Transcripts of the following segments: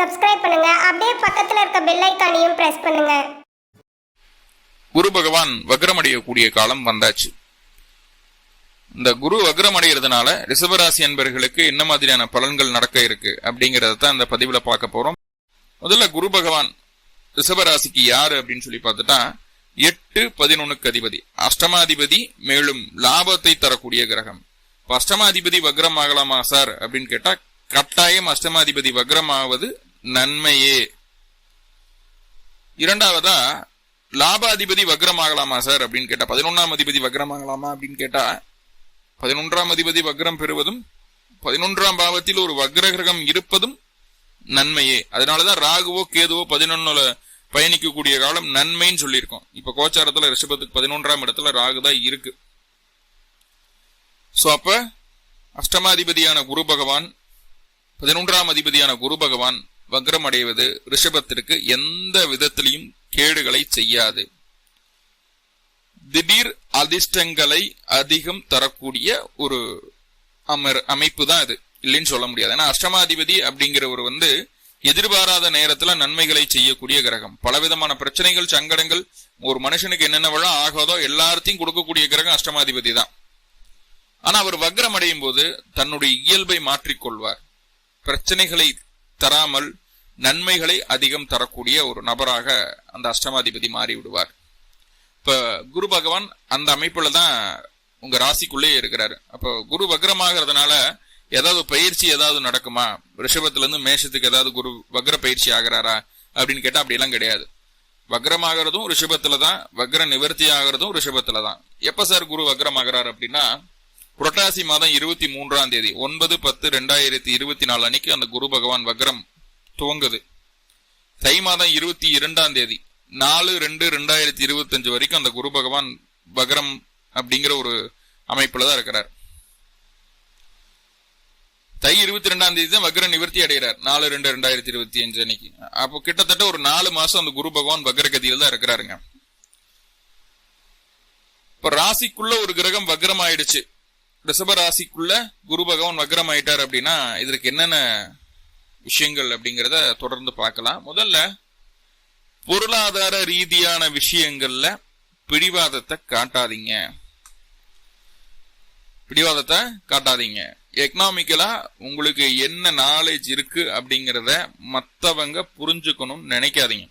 Subscribe பண்ணுங்க. அப்படியே பக்கத்துல இருக்க பெல் ஐக்கானையும் பிரஸ் பண்ணுங்க. குரு பகவான் வக்ரமடையக்கூடிய காலம் வந்தாச்சு. இந்த குரு வக்ரமடைகிறதுனால ரிஷபராசி அன்பர்களுக்கு என்ன மாதிரியான பலன்கள் நடக்க இருக்கு அப்படிங்கறத தான் இந்த பதிவுல பார்க்க போறோம். முதல்ல குரு பகவான் ரிஷபராசிக்கு யாரு அப்படின்னு சொல்லி பார்த்துட்டா எட்டு பதினொன்னுக்கு அதிபதி. அஷ்டமாதிபதி மேலும் லாபத்தை தரக்கூடிய கிரகம். இப்ப அஷ்டமாதிபதி வக்ரம் ஆகலாமா சார் அப்படின்னு கேட்டா கட்டாயம் அஷ்டமாதிபதி வக்ரம் ஆவது நன்மையே. இரண்டாவதா லாபாதிபதி வக்ரமாகலாமா சார் அப்படின்னு கேட்டா பதினொன்றாம் அதிபதி வக்ரமாகலாமா அப்படின்னு கேட்டா பதினொன்றாம் அதிபதி வக்ரம் பெறுவதும் பதினொன்றாம் பாவத்தில் ஒரு வக்ர கிரகம் இருப்பதும் நன்மையே. அதனாலதான் ராகுவோ கேதுவோ பதினொன்னுல பயணிக்கக்கூடிய காலம் நன்மைன்னு சொல்லியிருக்கோம். இப்ப கோச்சாரத்துல ரிஷபத்துக்கு பதினொன்றாம் இடத்துல ராகு தான் இருக்கு. சோ அப்ப அஷ்டமாதிபதியான குரு பகவான் பதினொன்றாம் அதிபதியான குரு பகவான் வக்ரம் அடைவது ரிஷபத்திற்கு எந்த விதத்திலையும் கேடுகளை செய்யாது. திடீர் அதிர்ஷ்டங்களை அதிகம் தரக்கூடிய ஒரு அமர் அமைப்பு தான் இது. இல்லைன்னு சொல்ல முடியாது. ஏன்னா அஷ்டமாதிபதி அப்படிங்கிறவர் வந்து எதிர்பாராத நேரத்துல நன்மைகளை செய்யக்கூடிய கிரகம். பலவிதமான பிரச்சனைகள் சங்கடங்கள் ஒரு மனுஷனுக்கு என்னென்னவெல்லாம் ஆகாதோ எல்லாத்தையும் கொடுக்கக்கூடிய கிரகம் அஷ்டமாதிபதி தான். ஆனா அவர் வக்ரம் அடையும் போது தன்னுடைய இயல்பை மாற்றிக்கொள்வார். பிரச்சனைகளை தராமல் நன்மைகளை அதிகம் தரக்கூடிய ஒரு நபராக அந்த அஷ்டமாதிபதி மாறி விடுவார் இப்ப குரு பகவான் அந்த அமைப்புல தான் உங்க ராசிக்குள்ளே இருக்கிறாரு. அப்போ குரு வக்ரமாகிறதுனால ஏதாவது பயிற்சி ஏதாவது நடக்குமா? ரிஷபத்துல இருந்து மேஷத்துக்கு ஏதாவது குரு வக்ர பயிற்சி ஆகிறாரா? அப்படின்னு கேட்டா அப்படிலாம் கிடையாது. வக்ரமாகிறதும் ரிஷபத்துல தான் வக்ர நிவர்த்தி ஆகிறதும் ரிஷபத்துல தான். எப்ப சார் குரு வக்ரம் ஆகிறார் அப்படின்னா புரட்டாசி மாதம் இருபத்தி மூன்றாம் தேதி ஒன்பது பத்து ரெண்டாயிரத்தி இருபத்தி நாலு அன்னைக்கு அந்த குரு பகவான் வக்ரம் துவங்குது. தை மாதம் இருபத்தி இரண்டாம் தேதி நாலு ரெண்டு ரெண்டாயிரத்தி இருபத்தஞ்சு வரைக்கும் அந்த குரு பகவான் வக்ரம் அப்படிங்கிற ஒரு அமைப்புல தான் இருக்கிறார். தை இருபத்தி ரெண்டாம் தேதி தான் வக்ர நிவர்த்தி அடைகிறார் நாலு ரெண்டு ரெண்டாயிரத்தி இருபத்தி அஞ்சு அன்னைக்கு. அப்போ கிட்டத்தட்ட ஒரு நாலு மாசம் அந்த குரு பகவான் வக்ரகதியில் தான் இருக்கிறாருங்க. இப்ப ராசிக்குள்ள ஒரு கிரகம் வக்ரம் ஆயிடுச்சு ரிஷப ராசிக்குள்ள குரு பகவான் வக்ரம் ஆயிட்டார் அப்படின்னா இதற்கு என்னென்ன விஷயங்கள் அப்படிங்கிறத தொடர்ந்து பார்க்கலாம். முதல்ல பொருளாதார ரீதியான விஷயங்கள்ல பிடிவாதத்தை காட்டாதீங்க. பிடிவாதத்தை காட்டாதீங்க. எக்கனாமிக்கலா உங்களுக்கு என்ன நாலேஜ் இருக்கு அப்படிங்கிறத மற்றவங்க புரிஞ்சுக்கணும்னு நினைக்காதீங்க.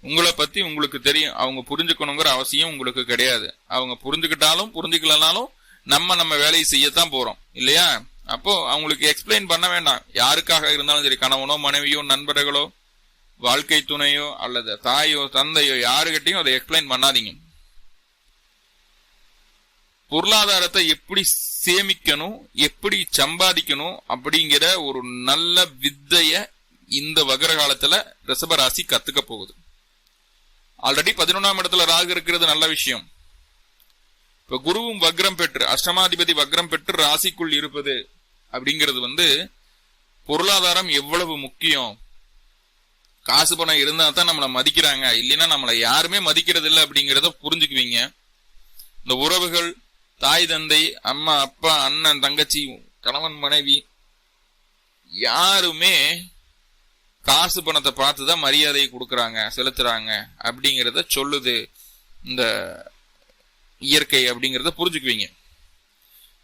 உங்களை பத்தி உங்களுக்கு தெரியும். அவங்க புரிஞ்சுக்கணுங்கிற அவசியம் உங்களுக்கு கிடையாது. அவங்க புரிஞ்சுக்கிட்டாலும் புரிஞ்சுக்கலனாலும் நம்ம நம்ம வேலையை செய்யத்தான் போறோம். இல்லையா? அப்போ அவங்களுக்கு எக்ஸ்பிளைன் பண்ண வேண்டாம். யாருக்காக இருந்தாலும் சரி கணவனோ மனைவியோ நண்பர்களோ வாழ்க்கை துணையோ அல்லது தாயோ தந்தையோ யாருகிட்டையும் அதை எக்ஸ்பிளைன் பண்ணாதீங்க. பொருளாதாரத்தை எப்படி சேமிக்கணும் எப்படி சம்பாதிக்கணும் அப்படிங்கிற ஒரு நல்ல வித்தைய இந்த வகர காலத்துல ரிஷபராசி கத்துக்க போகுது. ஆல்ரெடி பதினொன்றாம் இடத்துல ராகு இருக்கிறது நல்ல விஷயம். இப்ப குருவும் வக்ரம் பெற்று அஷ்டமாதிபதி வக்ரம் பெற்று ராசிக்குள் இருப்பது அப்படிங்கிறது வந்து பொருளாதாரம் எவ்வளவு முக்கியம்? காசு பணம் இருந்தா தான் நம்மளை மதிக்கிறாங்க. இல்லைன்னா நம்மளை யாருமே மதிக்கிறது இல்லை அப்படிங்கிறத புரிஞ்சுக்குவீங்க. இந்த உறவுகள் தாய் தந்தை அம்மா அப்பா அண்ணன் தங்கச்சி கணவன் மனைவி யாருமே காசு பணத்தை பார்த்து தான் மரியாதையை கொடுக்குறாங்க செலுத்துறாங்க அப்படிங்கிறத சொல்லுது இந்த இயற்கை அப்படிங்கிறத புரிஞ்சுக்குவீங்க.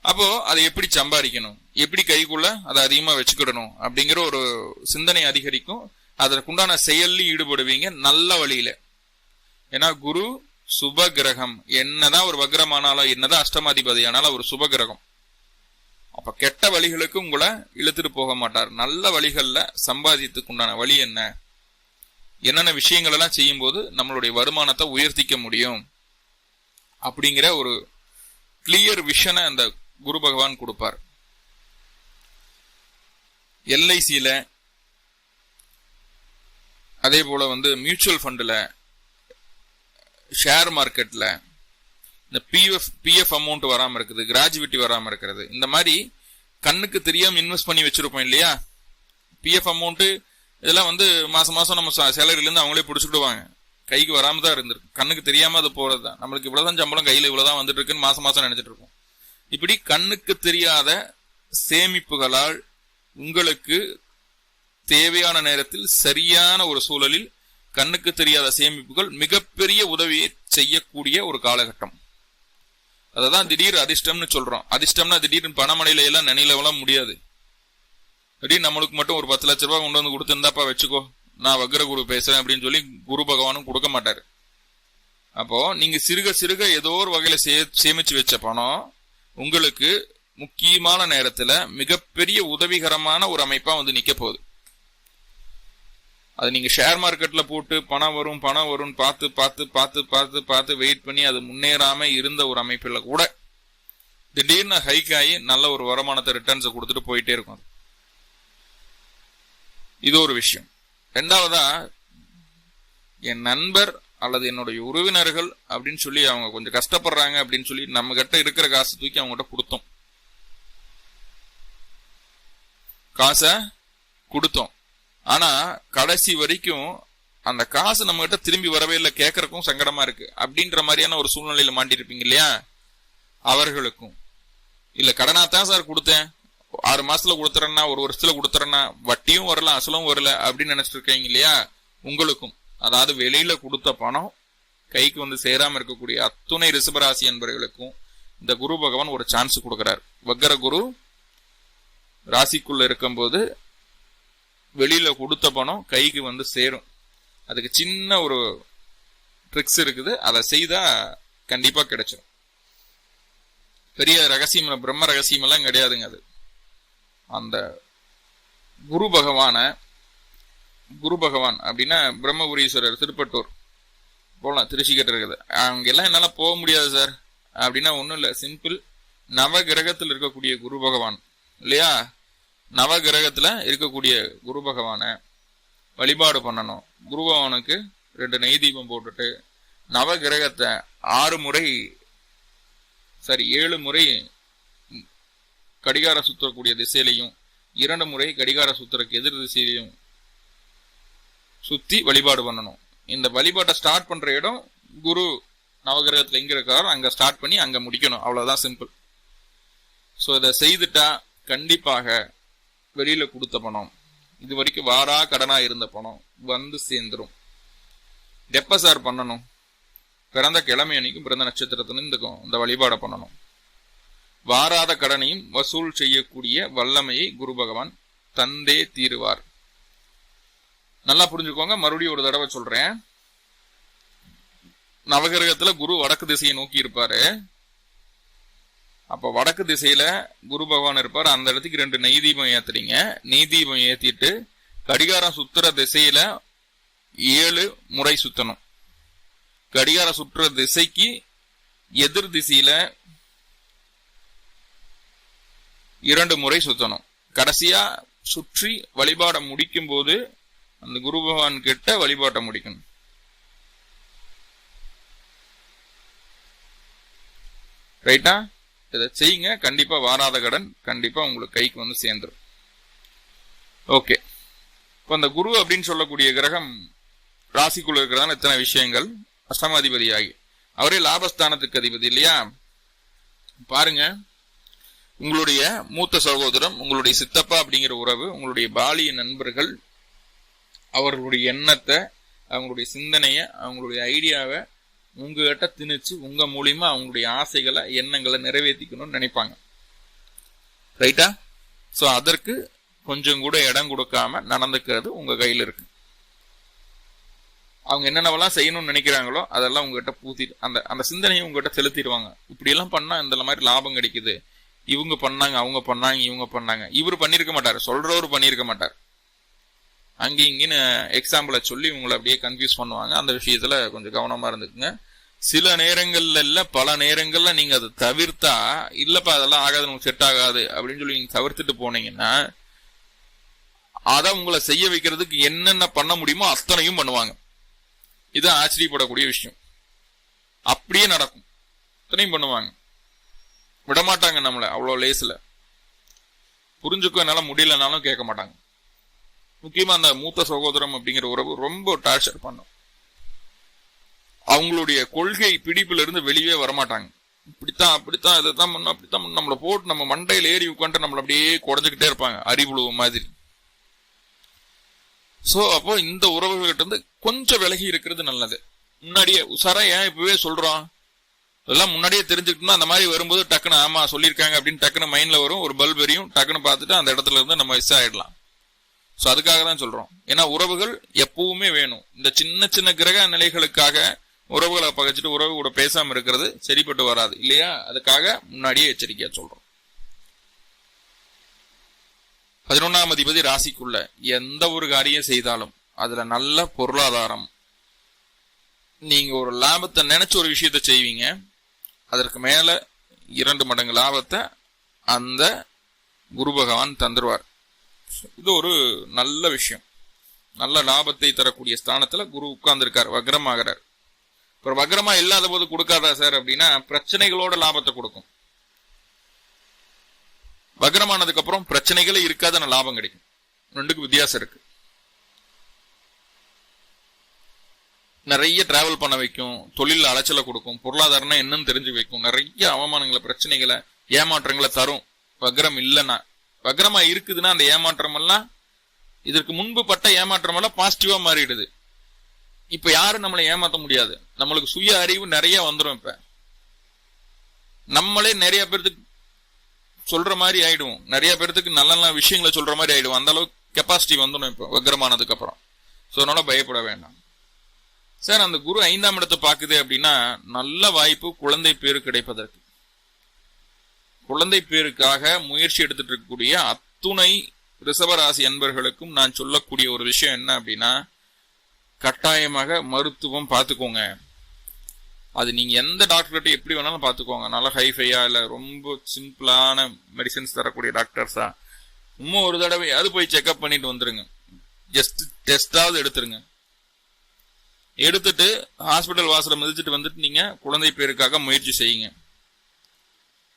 அப்போ அதை எப்படி சம்பாதிக்கணும்? எப்படி கைக்குள்ள அதை அதிகமா வச்சுக்கிடணும்? அப்படிங்கிற ஒரு சிந்தனை அதிகரிக்கும். அதற்குண்டான செயல்லையும் ஈடுபடுவீங்க நல்ல வழியில. ஏன்னா குரு சுப கிரகம் என்னதான் ஒரு வக்ரமானாலும் என்னதான் அஷ்டமாதிபதி ஆனாலும் ஒரு சுப கிரகம் அப்ப கெட்ட வழிகளுக்கு உங்களை இழுத்துட்டு போக மாட்டார். நல்ல வழிகள்ல சம்பாதித்துக்கு உண்டான வழி என்ன? என்னென்ன விஷயங்கள் எல்லாம் செய்யும் போது நம்மளுடைய வருமானத்தை உயர்த்திக்க முடியும்? அப்படிங்கிற ஒரு கிளியர் விஷனை அந்த குரு பகவான் கொடுப்பார். எல்ஐசியில் அதே போல் வந்து மியூச்சுவல் ஃபண்டில் ஷேர் மார்க்கெட்டில் இந்த பிஎஃப் பிஎஃப் அமௌண்ட் வராமல் இருக்குது கிராஜுவிட்டி வராமல் இருக்கிறது இந்த மாதிரி கண்ணுக்கு தெரியாமல் இன்வெஸ்ட் பண்ணி வச்சுருப்போம் இல்லையா? பிஎஃப் அமௌண்ட்டு இதெல்லாம் வந்து மாதம் மாதம் நம்ம சேலரியிலேருந்து அவங்களே பிடிச்சிக்கிடுவாங்க. கைக்கு வராம தான் இருந்திருக்கு. கண்ணுக்கு தெரியாம அது போறதுதான். நம்மளுக்கு இவ்வளவுதான் சம்பளம் கையில இவ்வளவுதான் வந்துட்டு இருக்குன்னு மாசம் மாசம் நினைச்சிட்டு இருக்கோம் இப்படி கண்ணுக்கு தெரியாத சேமிப்புகளால் உங்களுக்கு தேவையான நேரத்தில் சரியான ஒரு சூழலில் கண்ணுக்கு தெரியாத சேமிப்புகள் மிகப்பெரிய உதவியை செய்யக்கூடிய ஒரு காலகட்டம். அததான் திடீர் அதிர்ஷ்டம்னு சொல்றோம். அதிர்ஷ்டம்னா திடீர்னு பணமனையில எல்லாம் நினைலவெல்லாம் முடியாது. திடீர்னு நம்மளுக்கு மட்டும் ஒரு பத்து லட்ச ரூபாய் கொண்டு வந்து கொடுத்துருந்தாப்பா வச்சுக்கோ. நான் வக்ரகுரு பேசுறேன் அப்படின்னு சொல்லி குரு பகவானும் கொடுக்க மாட்டாரு. அப்போ நீங்க சிறுக சிறுக ஏதோ ஒரு வகையில சே சேமிச்சு வச்ச பணம் உங்களுக்கு முக்கியமான நேரத்துல மிகப்பெரிய உதவிகரமான ஒரு அமைப்பா வந்து நிக்க போகுது. அது நீங்க ஷேர் மார்க்கெட்ல போட்டு பணம் வரும் பணம் வரும்னு பார்த்து பார்த்து பார்த்து பார்த்து பார்த்து வெயிட் பண்ணி அது முன்னேறாம இருந்த ஒரு அமைப்புல கூட திடீர்னு ஹைக் ஆகி நல்ல ஒரு வருமானத்தை ரிட்டர்ன்ஸை கொடுத்துட்டு போயிட்டே இருக்கும் இது ஒரு விஷயம். ரெண்டாவதா என் நண்பர் அல்லது என்னுடைய உறவினர்கள் அப்படின்னு சொல்லி அவங்க கொஞ்சம் கஷ்டப்படுறாங்க அப்படின்னு சொல்லி நம்ம கிட்ட இருக்கிற காசு தூக்கி அவங்ககிட்ட கொடுத்தோம். காசை கொடுத்தோம். ஆனா கடைசி வரைக்கும் அந்த காசு நம்ம கிட்ட திரும்பி வரவே இல்லை. கேட்கறக்கும் சங்கடமா இருக்கு. அப்படின்ற மாதிரியான ஒரு சூழ்நிலையில மாட்டிருப்பீங்க இல்லையா? அவர்களுக்கும். இல்ல கடனா தான் சார் கொடுத்தேன். ஆறு மாசத்துல கொடுத்துறேன்னா ஒரு வருஷத்துல கொடுத்துறேன்னா வட்டியும் வரல அசலும் வரல அப்படின்னு நினைச்சிட்டு இருக்கீங்க இல்லையா? உங்களுக்கும். அதாவது வெளியில கொடுத்த பணம் கைக்கு வந்து சேராம இருக்கக்கூடிய அத்துணை ரிசபராசி என்பவர்களுக்கும் இந்த குரு பகவான் ஒரு சான்ஸ் கொடுக்கிறார். வக்கர குரு ராசிக்குள்ள இருக்கும்போது வெளியில கொடுத்த பணம் கைக்கு வந்து சேரும். அதுக்கு சின்ன ஒரு ட்ரிக்ஸ் இருக்குது. அதை செய்தா கண்டிப்பா கிடைச்சிடும் பெரிய ரகசியம் பிரம்ம ரகசியம் எல்லாம் கிடையாதுங்க அது. அந்த குரு பகவான குரு பகவான் அப்படின்னா பிரம்மபுரீஸ்வரர் திருப்பட்டூர். போகலாம் திருச்சிக்கிட்ட இருக்குது. அங்கெல்லாம் எல்லாம் போக முடியாது சார். அப்படின்னா ஒன்றும் இல்லை. சிம்பிள் நவ கிரகத்தில் இருக்கக்கூடிய குரு பகவான். இல்லையா? நவ கிரகத்தில் இருக்கக்கூடிய குரு பகவானை வழிபாடு பண்ணணும். குரு பகவானுக்கு ரெண்டு நெய் தீபம் போட்டுட்டு நவ கிரகத்தை ஆறு முறை சாரி ஏழு முறை கடிகார சுற்றக்கூடிய திசையிலையும் இரண்டு முறை கடிகார சுற்றுறக்கு எதிர் திசையிலையும் சுற்றி வழிபாடு பண்ணணும். இந்த வழிபாட்டை ஸ்டார்ட் பண்ணுற இடம் குரு நவகிரகத்தில் எங்கே இருக்காரோ அங்கே ஸ்டார்ட் பண்ணி அங்கே முடிக்கணும். அவ்வளோதான் சிம்பிள் ஸோ இதை செய்துட்டா கண்டிப்பாக வெளியில் கொடுத்த பணம். இது வரைக்கும் வாரா கடனாக இருந்த பணம் வந்து சேர்ந்துடும் எப்ப சார் பண்ணணும். பிறந்த கிழமை அன்னைக்கும் பிறந்த நட்சத்திரத்துலேருந்து இந்த வழிபாடை பண்ணணும். வாராத கடனையும் வசூல் செய்யக்கூடிய வல்லமையை குரு பகவான் தந்தே தீருவார். நல்லா புரிஞ்சுக்கோங்க. மறுபடியும் ஒரு தடவை சொல்றேன். நவகிரகத்துல குரு வடக்கு திசையை நோக்கி இருப்பாரு. அப்ப வடக்கு திசையில குரு பகவான் இருப்பார். அந்த இடத்துக்கு ரெண்டு நெய் தீபம் ஏத்துறீங்க. நெய்தீபம் ஏத்திட்டு கடிகாரம் சுத்துற திசையில ஏழு முறை சுத்தணும். கடிகாரம் சுற்றுற திசைக்கு எதிர் திசையில இரண்டு முறை சுத்தணும். கடைசியா சுற்றி வழிபாட முடிக்கும் போது அந்த குரு பகவான் கிட்ட வழிபாட்டை முடிக்கணும். ரைட்டா இதை செய்யுங்க. கண்டிப்பா வாராத கடன் கண்டிப்பா உங்களுக்கு கைக்கு வந்து சேர்ந்துரும். ஓகே இப்போ அந்த குரு அப்படின்னு சொல்லக்கூடிய கிரகம் ராசிக்குள்ள இருக்கிறதான இத்தனை விஷயங்கள். அஷ்டமாதிபதி ஆகி அவரே லாபஸ்தானத்துக்கு அதிபதி இல்லையா? பாருங்க. உங்களுடைய மூத்த சகோதரம் உங்களுடைய சித்தப்பா அப்படிங்கிற உறவு உங்களுடைய பாலிய நண்பர்கள் அவர்களுடைய எண்ணத்தை அவங்களுடைய சிந்தனையை அவங்களுடைய ஐடியாவை உங்ககிட்ட திணிச்சு உங்க மூலியமா அவங்களுடைய ஆசைகளை எண்ணங்களை நிறைவேற்றிக்கணும்னு நினைப்பாங்க. ரைட்டா ஸோ அதற்கு கொஞ்சம் கூட இடம் கொடுக்காம நடந்துக்கிறது உங்க கையில் இருக்கு. அவங்க என்னென்னவெல்லாம் செய்யணும்னு நினைக்கிறாங்களோ அதெல்லாம் உங்ககிட்ட பூத்தி அந்த அந்த சிந்தனையை உங்ககிட்ட செலுத்திடுவாங்க. இப்படியெல்லாம் பண்ணால் இந்த மாதிரி லாபம் கிடைக்குது. இவங்க பண்ணாங்க அவங்க பண்ணாங்க இவங்க பண்ணாங்க. இவர் பண்ணியிருக்க மாட்டார். சொல்றவர் பண்ணியிருக்க மாட்டார். அங்கே இங்கேன்னு எக்ஸாம்பிளை சொல்லி இவங்களை அப்படியே கன்ஃபியூஸ் பண்ணுவாங்க. அந்த விஷயத்துல கொஞ்சம் கவனமா இருந்துக்குங்க. சில நேரங்கள்ல இல்ல பல நேரங்கள்ல நீங்க அதை தவிர்த்தா இல்லப்பா அதெல்லாம் ஆகாது நமக்கு செட் ஆகாது அப்படின்னு சொல்லி நீங்க தவிர்த்துட்டு போனீங்கன்னா அதை உங்களை செய்ய வைக்கிறதுக்கு என்னென்ன பண்ண முடியுமோ அத்தனையும் பண்ணுவாங்க. இது ஆச்சரியப்படக்கூடிய விஷயம். அப்படியே நடக்கும். அத்தனையும் பண்ணுவாங்க. விடமாட்டாங்க நம்மளை அவ்வளோ லேஸில் புரிஞ்சுக்க என்னால் முடியலனாலும் கேட்க மாட்டாங்க. முக்கியமாக அந்த மூத்த சகோதரம் அப்படிங்கிற உறவு ரொம்ப டார்ச்சர் பண்ணும். அவங்களுடைய கொள்கை பிடிப்பிலிருந்து வெளியே வரமாட்டாங்க. இப்படித்தான் அப்படித்தான் இதை தான் பண்ணும் அப்படித்தான் நம்மளை போட்டு நம்ம மண்டையில் ஏறி உட்காந்து நம்மளை அப்படியே குறைஞ்சிக்கிட்டே இருப்பாங்க அறிவுழுவு மாதிரி. ஸோ அப்போ இந்த உறவுகள்கிட்ட இருந்து கொஞ்சம் விலகி இருக்கிறது நல்லது. முன்னாடியே உசாரா ஏன் இப்பவே சொல்றோம் அதெல்லாம் முன்னாடியே தெரிஞ்சுக்கிட்டோம்னா அந்த மாதிரி வரும்போது டக்குன்னு ஆமா சொல்லியிருக்காங்க அப்படின்னு டக்குன்னு மைண்ட்ல வரும். ஒரு பல்ப் எரியும். டக்குன்னு பார்த்துட்டு அந்த இடத்துல இருந்து நம்ம மிஸ் ஆயிடலாம். ஸோ அதுக்காக தான் சொல்றோம். ஏன்னா உறவுகள் எப்பவுமே வேணும். இந்த சின்ன சின்ன கிரக நிலைகளுக்காக உறவுகளை பகைச்சிட்டு உறவு கூட பேசாம இருக்கிறது சரிப்பட்டு வராது. இல்லையா? அதுக்காக முன்னாடியே எச்சரிக்கையா சொல்றோம். பதினொன்னாம் அதிபதி ராசிக்குள்ள எந்த ஒரு காரியம் செய்தாலும் அதுல நல்ல பொருளாதாரம். நீங்க ஒரு லாபத்தை நினைச்ச ஒரு விஷயத்த செய்வீங்க. அதற்கு மேலே இரண்டு மடங்கு லாபத்தை அந்த குரு பகவான் தந்துடுவார் இது ஒரு நல்ல விஷயம். நல்ல லாபத்தை தரக்கூடிய ஸ்தானத்தில் குரு உட்கார்ந்துருக்கார் வக்ரமாகிறார். அப்புறம் வக்ரமா இல்லாத போது கொடுக்காதா சார் அப்படின்னா பிரச்சனைகளோட லாபத்தை கொடுக்கும். வக்ரமானதுக்கு அப்புறம் பிரச்சனைகளே இருக்காத லாபம் கிடைக்கும். ரெண்டுக்கும் வித்தியாசம் இருக்கு. நிறைய டிராவல் பண்ண வைக்கும் தொழில் அலைச்சலை கொடுக்கும் பொருளாதாரம்னா என்னன்னு தெரிஞ்சு வைக்கும். நிறைய அவமானங்களை பிரச்சனைகளை ஏமாற்றங்களை தரும். வக்ரம் இல்லைன்னா வக்ரமா இருக்குதுன்னா அந்த ஏமாற்றம் எல்லாம் இதற்கு முன்பு பட்ட ஏமாற்றம் எல்லாம் பாசிட்டிவா மாறிடுது. இப்ப யாரும் நம்மளை ஏமாத்த முடியாது. நம்மளுக்கு சுய அறிவு நிறைய வந்துடும் இப்ப. நம்மளே நிறைய பேர்த்துக்கு சொல்ற மாதிரி ஆயிடுவோம். நிறைய பேர்த்துக்கு நல்ல நல்ல விஷயங்களை சொல்ற மாதிரி ஆயிடுவோம். அந்த அளவுக்கு கெப்பாசிட்டி வந்துடும் இப்போ வக்ரமானதுக்கு அப்புறம். ஸோ அதனால பயப்பட வேண்டாம். சார் அந்த குரு ஐந்தாம் இடத்தை பார்க்குது அப்படின்னா நல்ல வாய்ப்பு குழந்தை பேரு கிடைப்பதற்கு. குழந்தை பேருக்காக முயற்சி எடுத்துட்டு இருக்கக்கூடிய அத்துணை ரிசவராசி அன்பர்களுக்கும் நான் சொல்லக்கூடிய ஒரு விஷயம் என்ன அப்படின்னா கட்டாயமாக மருத்துவம் பார்த்துக்கோங்க. அது நீங்கள் எந்த டாக்டர்கிட்ட எப்படி வேணாலும் பார்த்துக்கோங்க. நல்லா ஹைஃபையா இல்லை ரொம்ப சிம்பிளான மெடிசன்ஸ் தரக்கூடிய டாக்டர்ஸா இன்னும் ஒரு தடவை அது போய் செக்அப் பண்ணிட்டு வந்துருங்க. ஜஸ்ட் டெஸ்டாவது எடுத்துருங்க. எடுத்துட்டு ஹாஸ்பிட்டல் வாசலை மிதிச்சிட்டு வந்துட்டு நீங்க குழந்தை பேருக்காக முயற்சி செய்யுங்க.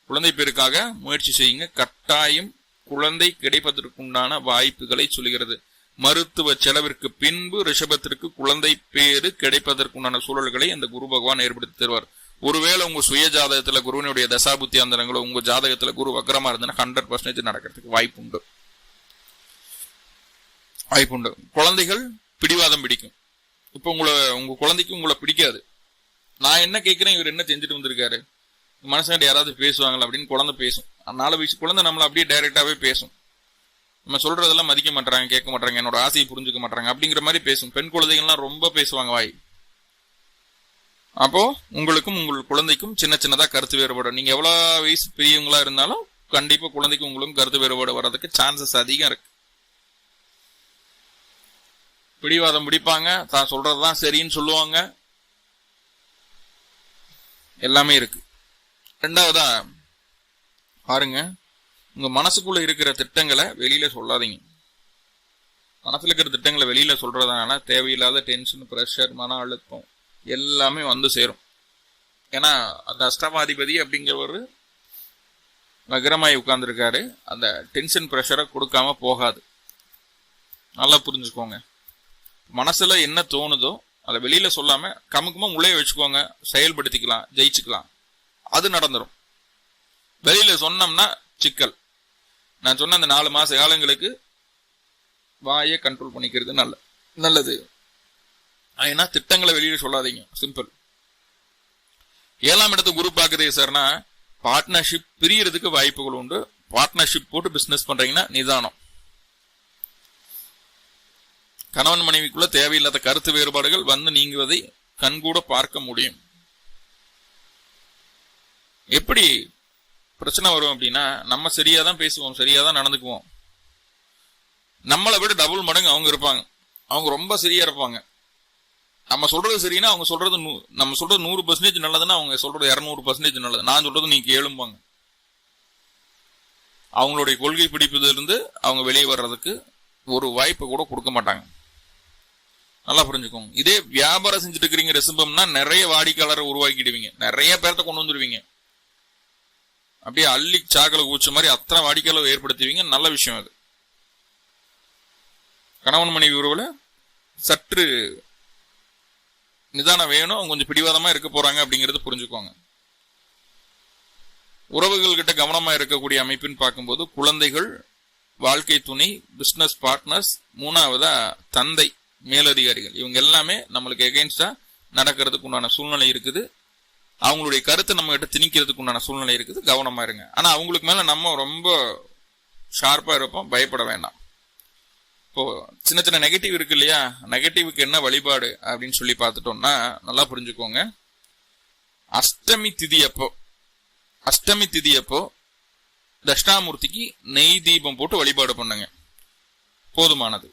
குழந்தை பேருக்காக முயற்சி செய்யுங்க. கட்டாயம் குழந்தை கிடைப்பதற்குண்டான வாய்ப்புகளை சொல்கிறது. மருத்துவ செலவிற்கு பின்பு ரிஷபத்திற்கு குழந்தை பேரு கிடைப்பதற்குண்டான சூழல்களை அந்த குரு பகவான் ஏற்படுத்தி தருவார். ஒருவேளை உங்க சுய ஜாதகத்துல குருவினுடைய தசாபுத்தி அந்தரங்களோ உங்க ஜாதகத்துல குரு வக்கரமா இருந்ததுன்னா ஹண்ட்ரட் பர்சன்டேஜ் நடக்கிறதுக்கு வாய்ப்புண்டு. வாய்ப்புண்டு. வாய்ப்பு உண்டு குழந்தைகள் பிடிவாதம் பிடிக்கும். இப்ப உங்களை உங்க குழந்தைக்கு உங்களை பிடிக்காது. நான் என்ன கேட்கிறேன் இவர் என்ன செஞ்சுட்டு வந்திருக்காரு? மனுஷங்கிட்ட யாராவது பேசுவாங்களா அப்படின்னு குழந்தை பேசும். நாலு வயசு குழந்தை நம்மளை அப்படியே டைரெக்டாவே பேசும். நம்ம சொல்றதெல்லாம் மதிக்க மாட்டாங்க கேட்க மாட்டாங்க என்னோட ஆசையை புரிஞ்சுக்க மாட்டாங்க அப்படிங்கிற மாதிரி பேசும். பெண் குழந்தைகள்லாம் ரொம்ப பேசுவாங்க வாய். அப்போ உங்களுக்கும் உங்கள் குழந்தைக்கும் சின்ன சின்னதா கருத்து வேறுபாடு. நீங்க எவ்வளவு வயசு பெரியவங்களா இருந்தாலும் கண்டிப்பா குழந்தைக்கும் உங்களுக்கும் கருத்து வேறுபாடு வர்றதுக்கு சான்சஸ் அதிகம் இருக்கு. பிடிவாதம் பிடிப்பாங்க. தான் சொல்றதுதான் சரின்னு சொல்லுவாங்க. எல்லாமே இருக்கு. ரெண்டாவதா பாருங்க. உங்க மனசுக்குள்ள இருக்கிற திட்டங்களை வெளியில சொல்லாதீங்க. மனசுல இருக்கிற திட்டங்களை வெளியில சொல்றதுனால தேவையில்லாத டென்ஷன் ப்ரெஷர் மன அழுத்தம் எல்லாமே வந்து சேரும். ஏன்னா அந்த அஷ்டமாதிபதி அப்படிங்கிறவர் நகரமாய் உட்கார்ந்துருக்காரு. அந்த டென்ஷன் ப்ரெஷரை கொடுக்காம போகாது. நல்லா புரிஞ்சுக்கோங்க. மனசுல என்ன தோணுதோ அதை வெளியில சொல்லாம கமுக்கமா உள்ளே வச்சுக்கோங்க செயல்படுத்திக்கலாம் ஜெயிச்சுக்கலாம். அது நடந்துடும் வெளியில சொன்னோம்னா சிக்கல். நான் சொன்ன அந்த நாலு மாச காலங்களுக்கு வாயை கண்ட்ரோல் பண்ணிக்கிறது நல்ல நல்லது. ஏன்னா திட்டங்களை வெளியில சொல்லாதீங்க. சிம்பிள் ஏழாம் இடத்து குரு பாக்குதே சார்னா பார்ட்னர்ஷிப் பிரியறதுக்கு வாய்ப்புகள் உண்டு. பார்ட்னர்ஷிப் போட்டு பிஸ்னஸ் பண்றீங்கன்னா நிதானம். கணவன் மனைவிக்குள்ள தேவையில்லாத கருத்து வேறுபாடுகள் வந்து நீங்குவதை கண்கூட பார்க்க முடியும். எப்படி பிரச்சனை வரும் அப்படின்னா நம்ம சரியா தான் பேசுவோம் சரியா தான் நடந்துக்குவோம். நம்மளை விட டபுள் மடங்கு அவங்க இருப்பாங்க. அவங்க ரொம்ப சரியா இருப்பாங்க. நம்ம சொல்றது சரின்னா அவங்க சொல்றது நூ- நம்ம சொல்றது நூறு பர்சன்டேஜ் நல்லதுன்னா அவங்க சொல்றது இரநூறு பர்சன்டேஜ் நல்லது. நான் சொல்றது நீ கேளும்பாங்க. அவங்களுடைய கொள்கை பிடிப்பதிலிருந்து அவங்க வெளியே வர்றதுக்கு ஒரு வாய்ப்பை கூட கொடுக்க மாட்டாங்க. நல்லா புரிஞ்சுக்கோங்க. இதே வியாபாரம் செஞ்சுட்டு இருக்கிறீங்க ரெசும்பம்னா நிறைய வாடிக்கையாளரை உருவாக்கிடுவீங்க. நிறைய பேர்த்த கொண்டு வந்துருவீங்க. அப்படியே அள்ளி சாக்கில் கூச்ச மாதிரி அத்தனை வாடிக்கையாளர் ஏற்படுத்துவீங்க. நல்ல விஷயம் அது. கணவன் மனைவி உறவுல சற்று நிதானம் வேணும். அவங்க கொஞ்சம் பிடிவாதமா இருக்க போறாங்க அப்படிங்கிறது புரிஞ்சுக்கோங்க. உறவுகள் கிட்ட கவனமா இருக்கக்கூடிய அமைப்புன்னு பார்க்கும்போது குழந்தைகள் வாழ்க்கை துணை பிஸ்னஸ் பார்ட்னர்ஸ் மூணாவதா தந்தை. மேலதிகாரிகள். இவங்க எல்லாமே நம்மளுக்கு எகெயின்ஸ்டா நடக்கிறதுக்கு உண்டான சூழ்நிலை இருக்குது. அவங்களுடைய கருத்தை நம்ம கிட்ட திணிக்கிறதுக்கு உண்டான சூழ்நிலை இருக்குது. கவனமா இருங்க. ஆனா அவங்களுக்கு மேல நம்ம ரொம்ப ஷார்ப்பா இருப்போம். பயப்பட வேண்டாம். இப்போ சின்ன சின்ன நெகட்டிவ் இருக்கு இல்லையா? நெகட்டிவ்க்கு என்ன வழிபாடு அப்படின்னு சொல்லி பார்த்துட்டோம்னா நல்லா புரிஞ்சுக்கோங்க. அஷ்டமி திதி அப்போ அஷ்டமி திதி அப்போ தட்சிணாமூர்த்திக்கு நெய் தீபம் போட்டு வழிபாடு பண்ணுங்க. போதுமானது.